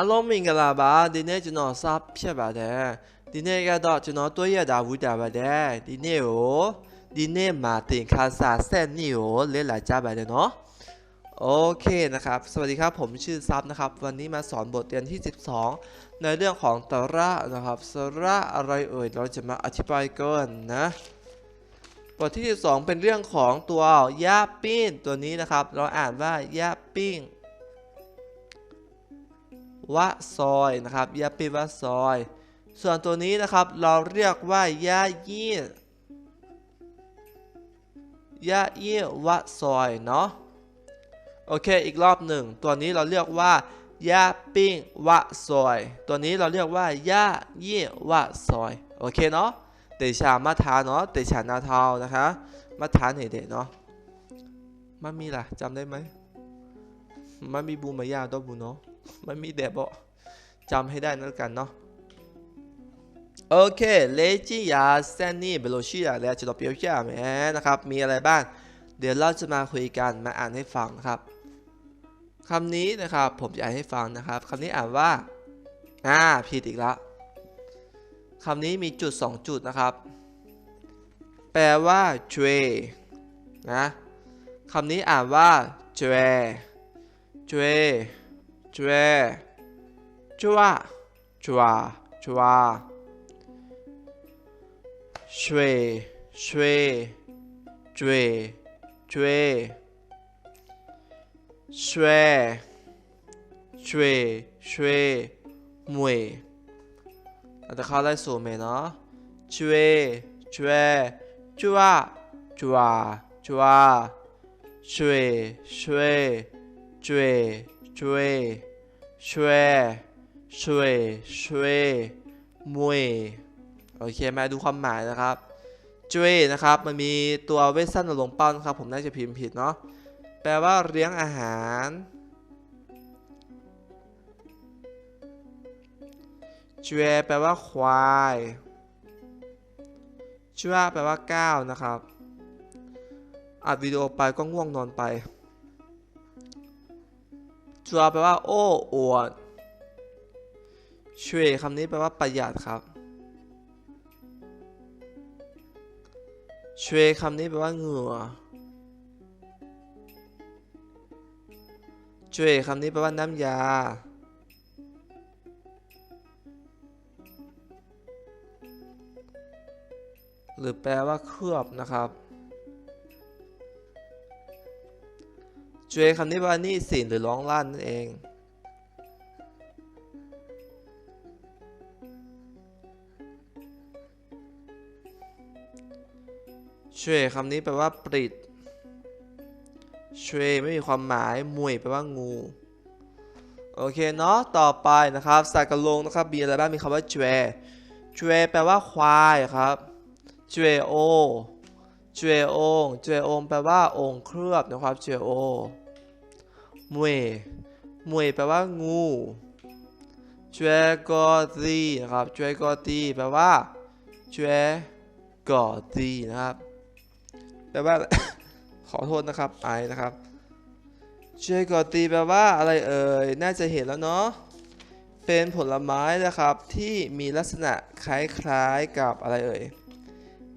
အားလုံးမင်္ဂလာပါဒီနေ့ကျွန်တော်စားဖြတ်ပါတယ်ဒီနေ့ကတော့ကျွန်တော်တွေ့ရတာဝူတာပါတယ်ဒီနေ့ကိုဒီနေ့မှာသင်ခန်းစာล่นနှစ်ကိုလေ့လာကြเนาะโอเคนะครับ สวัสดีครับผมชื่อซับนะครับ วันนี้มาสอนบทเรียนที่ 12 ในเรื่องของตระนะครับสระอะไรเอ่ยเราจะมาอธิบายกันนะบทที่ 12 เป็นเรื่องของตัวยาปิ้งตัวนี้นะครับ เราอ่านว่ายาปิ้ง วะซอยนะครับยาปีวะซอย ส่วนตัวนี้นะครับเราเรียกว่ายายี่ยายี่วะซอยเนาะโอเคอีกรอบหนึ่ง ตัวนี้เราเรียกว่ายาปิ้งวะซอย ตัวนี้เราเรียกว่ายายี่วะซอยโอเคเนาะเตชามาทาเนาะเตชานาทาวนะคะมาทานเด็กๆเนาะมันมีล่ะจำได้ไหมมันมีบูมายาตัวบูเนาะ มันมีแต่บอกจำให้ได้นั่นกันเนาะโอเคเลจิยาเซนนี่เบโลชิยาแล้วจะตอบเปียวชิยาไหมนะครับ มีอะไรบ้าง เดี๋ยวเราจะมาคุยกันมาอ่านให้ฟังนะครับคำนี้นะครับผมจะอ่านให้ฟังนะครับคำนี้อ่านว่าอ่าผิดอีกแล้วคำนี้มีจุด 2 จุดนะครับ แปลว่าเจวนะคำนี้อ่านว่า 追，抓，抓，抓，睡，睡，追，追，睡，追，睡，妹。那得好来说没呢？追，追，追，抓，追，睡，睡，追，追。追 ช่วยช่วยช่วยมวยโอเคมาดูความหมายนะครับจุ้ยนะครับมันมีตัวเวสั้นลงเป้านะครับ ผมน่าจะพิมพ์ผิดเนาะแปลว่าเลี้ยงอาหาร เจวแปลว่าควายจ้าแปลว่าก้าวนะครับ อัดวิดีโอไปก็ง่วงนอนไป จัวแปลว่า โอ้อวดช่วยคำนี้แปลว่าประหยัดครับช่วยคำนี้แปลว่าเหงื่อช่วยคำนี้แปลว่าน้ำยาหรือแปลว่าเคลือบนะครับ จวยคำนี้ว่านี่สินหรือร้องลั่นนั่นเองช่วยคำนี้แปลว่าปริดช่วยไม่มีความหมายมวยแปลว่างูโอเคเนาะต่อไปนะครับสัตว์กระโลงนะครับมีอะไรบ้างมีคำว่าจวยจวยแปลว่าควายครับจวยโอจวยองจวยองแปลว่าองค์เคลือบนะครับจวยโอ มวยมวยแปลว่างูจวยกอตีนะครับจวยกอตีแปลว่าจวยกอตีนะครับ แปลว่า ขอโทษนะครับไอนะครับจวยกอตีแปลว่าอะไรเอ่ย น่าจะเห็นแล้วเนาะ เป็นผลไม้นะครับที่มีลักษณะคล้ายๆกับอะไรเอ่ย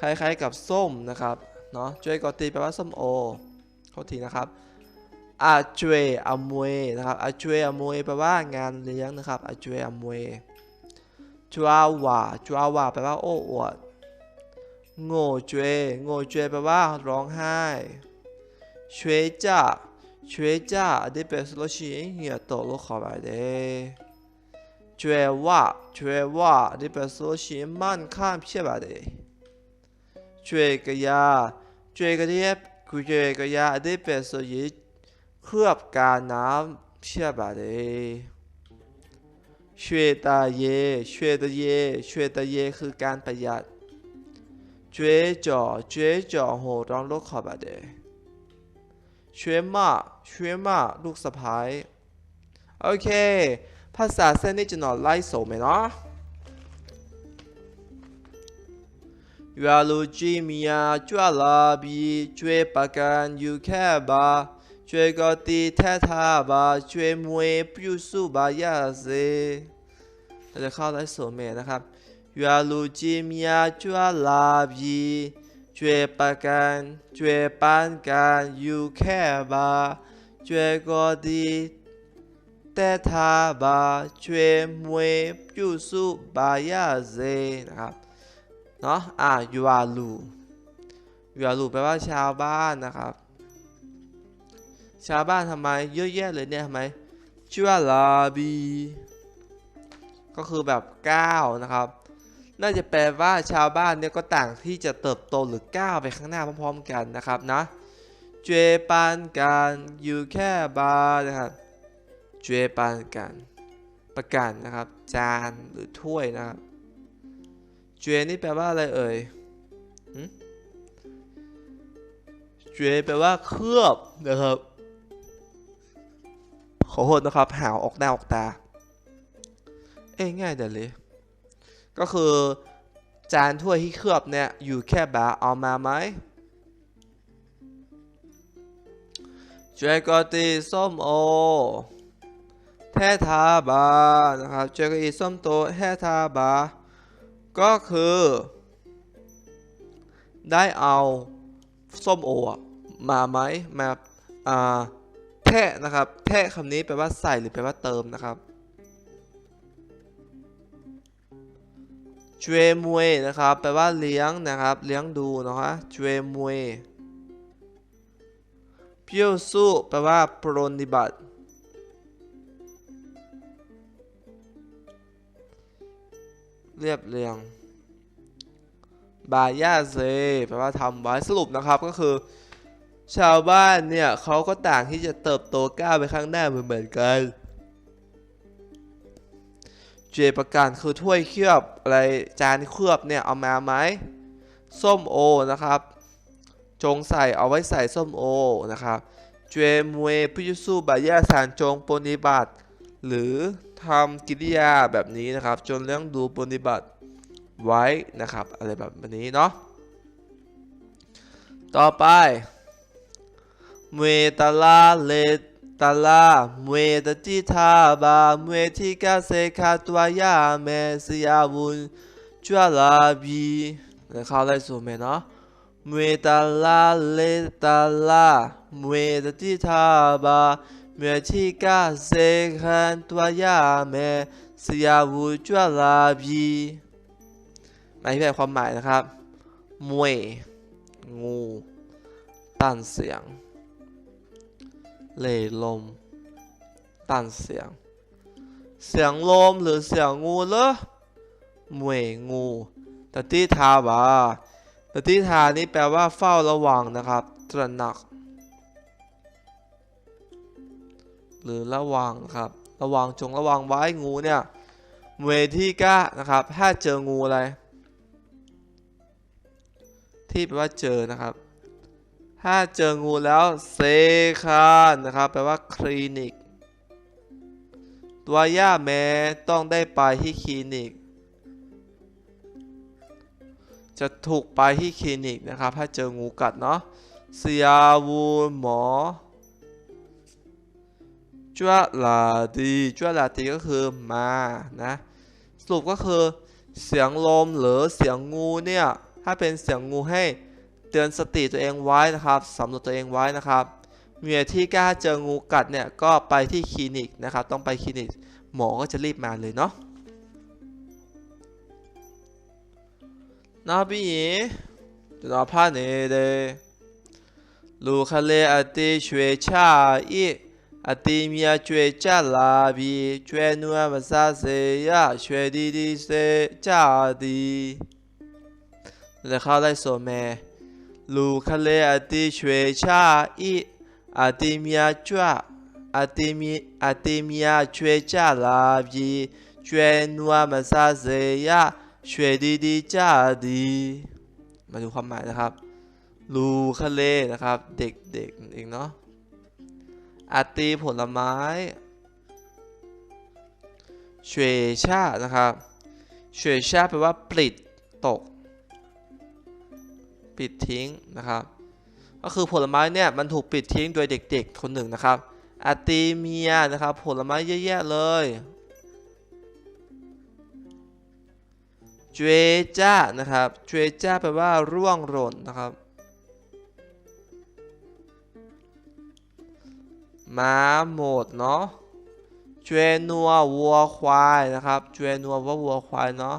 คล้ายๆกับส้มนะครับ เนาะจวยกอตีแปลว่าส้มโอ โทษทีนะครับ อาจวยอมวยนะครับอาจวยอมวยแปลว่างานเลี้ยงนะครับอาจวยอมวยจัวหว่าจัวหว่าแปลว่าโอ้อวดโง่จวยโง่จวยแปลว่าร้องไห้ช่วยจ้าช่วยจ้าได้แปลว่าชิงเหยียดตกลงขอไปเด้จวยว่าจวยว่าได้แปลว่าชิงมันข้ามเพียบเด้จวยกะยาจวยกะเดียกูจวยกะยาได้แปลว่ายิ เคลือบกาน้ำเชื่อ吧เลยช่วยตาเยช่วยตาเยช่วยตาเยคือการประหยัดช่วยจ่อช่วยจ่อโหร้องลูกขอบาเดช่วยมาช่วยมาลูกสะพ้ายโอเค ภาษาเส้นนี้จะนอไล่โสไหมเนาะยาลูจิมียาจวลาบีช่วยประกันอยู่แค่บา ช่วยก็ตีแท้ท่าบาช่วยมวยพิวสู้บายาเซเราจะเข้าไลฟ์สดเมนะครับยาลูจิมยาจัวลาบีช่วยประกันช่วยปานกันอยู่แค่บาช่วยก็ตีแต่ท่าบาช่วยมวยพิวสู้บายาเซนะครับเนาะอะยาลูยาลูแปลว่าชาวบ้านนะครับ ชาวบ้านทำไมเยอะแยะเลยเนี่ยทำไมชื่อว่าลาบีก็คือแบบก้าวนะครับ น่าจะแปลว่าชาวบ้านเนี่ยก็ต่างที่จะเติบโตหรือก้าวไปข้างหน้าพร้อมๆกันนะครับนะเจปานกันอยู่แค่บาร์นะครับเจปานกันประกันนะครับ จานหรือถ้วยนะครับเจนี่แปลว่าอะไรเอ่ยเจแปลว่าเคลือบนะครับ ขอโทษนะครับ หาวออกหน้าออกตา เอ้ง่ายเดี๋ยวเลย ก็คือจานถ้วยที่เคลือบเนี่ย อยู่แค่บาเอามาไหมเจวยกอตีส้มโอ แท้ทาบา นะครับเจวยกอตีส้มโตแท้ทาบา ก็คือ ได้เอาส้มโอมาไหมมาอ่า แทะนะครับ แทะคำนี้แปลว่าใส่หรือแปลว่าเติมนะครับจวมวยนะครับ แปลว่าเลี้ยงนะครับ เลี้ยงดูนะฮะจวมวยเพียวสู้แปลว่าปรนนิบัติเรียบเรียง บายาเซแปลว่าทำไว้สรุปนะครับก็คือ ชาวบ้านเนี่ยเขาก็ต่างที่จะเติบโตก้าวไปข้างหน้าเหมือนกัน เจประการคือถ้วยเคลือบอะไรจานเคลือบเนี่ยเอามาไหมส้มโอนะครับ จงใส่เอาไว้ใส่ส้มโอนะครับเจมเวพิจุสูบายาสารจงปฏิบัติ หรือทำกิริยาแบบนี้นะครับ จนเลี้ยงดูปฏิบัติไว้นะครับ อะไรแบบนี้เนาะต่อไป มวตาลาเลตาลามวตจิทาบามวทีกาเซคาตัวยาเมสยาวุนจวลาบีแล้วเข้าได้สูงไหมเนาะมวตาลาเลตาลามวตจิทาบาเมวยที่กาเซคาตัวยาเมสยาวุนจวลาบีมาที่แบบความหมายนะครับมวยงูตันเสียง เหล่ลมตันเสียง เสียงลมหรือเสียงงูเหรอหมวยงูตติทาบาตติทานี่แปลว่าเฝ้าระวังนะครับ ตระหนัก หรือระวังครับ ระวังจงระวังไว้งูเนี่ยเวที่ก้านะครับ ถ้าเจองูอะไร ที่แปลว่าเจอนะครับ ถ้าเจองูแล้วเซคานนะครับ แปลว่าคลินิก ตัวย่าแม้ต้องได้ไปที่คลินิก จะถูกไปที่คลินิกนะครับ ถ้าเจองูกัดเนาะเสียวูหมอจัวลาดีจัวลาดีก็คือมานะ สรุปก็คือเสียงลมหรือเสียงงูเนี่ย ถ้าเป็นเสียงงูให้ เตือนสติตัวเองไว้นะครับสำรวจตัวเองไว้นะครับเมียที่กล้าเจองูกัดเนี่ยก็ไปที่คลินิกนะครับ ต้องไปคลินิกหมอก็จะรีบมาเลยเนาะนาบีจะนาพาเนเดลูคาเลอติชวยชาอีอติมียช่วยจ้าลาบีช่วยนัวมาซาเซียช่วยดีดีเซจ้าดีแล้วเข้าได้โซแม ลูคเลอติชวชาอีอติมียจ้าอติมีอติมียช่วยจ้าลาบีช่วนัวมาซาเซียช่วดีดีจ้าดีมาดูความหมายนะครับลูคเลนะครับเด็กๆเองเนาะอาตีผลไม้เฉวชานะครับเฉวชาแปลว่าปลิดตก ปิดทิ้งนะครับ ก็คือผลไม้เนี่ยมันถูกปิดทิ้งโดยเด็กๆคนหนึ่งนะครับอาติเมียนะครับ ผลไม้เยอะแยะเลยเจจ้านะครับเจจ้าแปลว่าร่วงหล่นนะครับ ม้าหมดเนาะเจนัววัวควายนะครับเจนัวว่าวัวควายเนาะ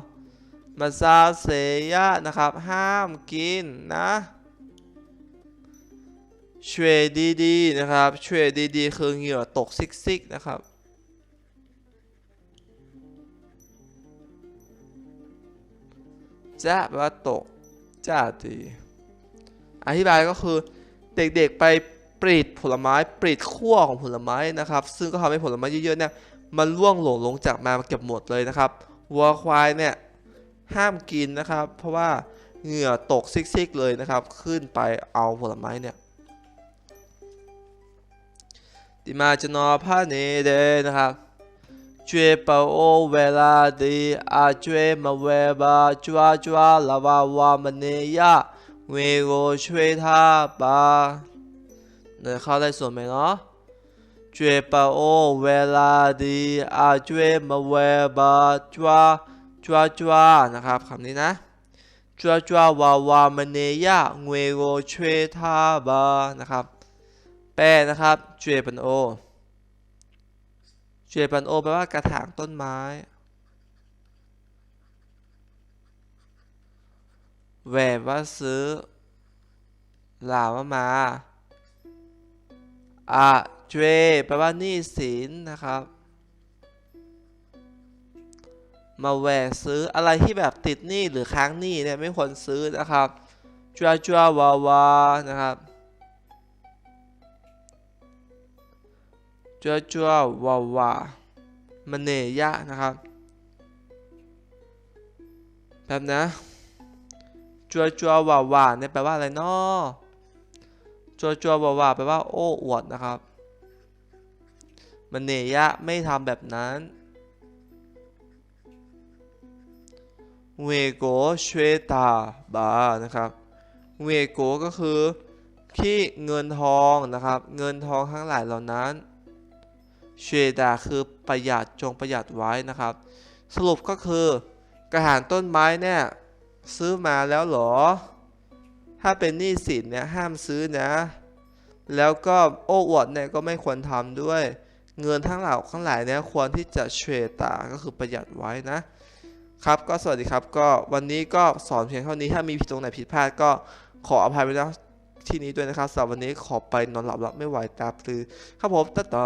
มาซาเซยะนะครับ ห้ามกินนะช่วยดีๆนะครับช่วยดีๆคือเหงื่อตกซิกๆนะครับจะแปลว่าตกจ้าดีอธิบายก็คือเด็กๆไปปรีดผลไม้ปรีดขั้วของผลไม้นะครับ ซึ่งก็ทำให้ผลไม้เยอะๆเนี่ยมันร่วงหล่นลงจากมาเก็บหมดเลยนะครับวัวควายเนี่ย ห้ามกินนะครับ เพราะว่าเหงื่อตกซิกซิกเลยนะครับ ขึ้นไปเอาผลไม้เนี่ยดิมาจะนอพาเนเดนะครับจวยปาโอเวลาดีอาจวยมาเวบาจวาจวาลาวาวามเนยะเวโกช่วยท่าบาเนี่ยเข้าได้ส่วนไหมเนาะจวยปาโอเวลาดีอาจวยมาเวบาจวา จัวจัวนะครับคำนี้นะจัวจัววาวามเนยะงวยโกชเวทาบานะครับ แปลนะครับเจปันโอเจปันโอแปลว่ากระถางต้นไม้แหวว่าซื้อหลาว่ามาอะเจแปลว่านี่สินนะครับ มาแหวซื้ออะไรที่แบบติดหนี้หรือค้างหนี้เนี่ยไม่ควรซื้อนะครับจัวจัววาวานะครับจัวจัววาวามเนยะนะครับแบบนะจัวจัววาวาเนี่ยแปลว่าอะไรเนาะจัวจัววาวาแปลว่าโอ้อวดนะครับมันเนยะไม่ทำแบบนั้น เวโกชเวตาบานะครับเวโกก็คือที่เงินทองนะครับ เงินทองทั้งหลายเหล่านั้นเชดาคือประหยัดจงประหยัดไว้นะครับ สรุปก็คือกระถางต้นไม้เนี่ยซื้อมาแล้วหรอ ถ้าเป็นหนี้สินเนี่ยห้ามซื้อนะ แล้วก็โอ้อวดเนี่ยก็ไม่ควรทำด้วย เงินทั้งหลายทั้งหลายเนี่ยควรที่จะเชตาก็คือประหยัดไว้นะ ครับก็สวัสดีครับก็วันนี้ก็สอนเพียงเท่านี้ถ้ามีผิดตรงไหนผิดพลาดก็ขออภัยไว้วที่นี้ด้วยนะครับสำหรับวันนี้ขอไปนอนหลับแล้วไม่ไหวตาปลือครับผมตัดต่อ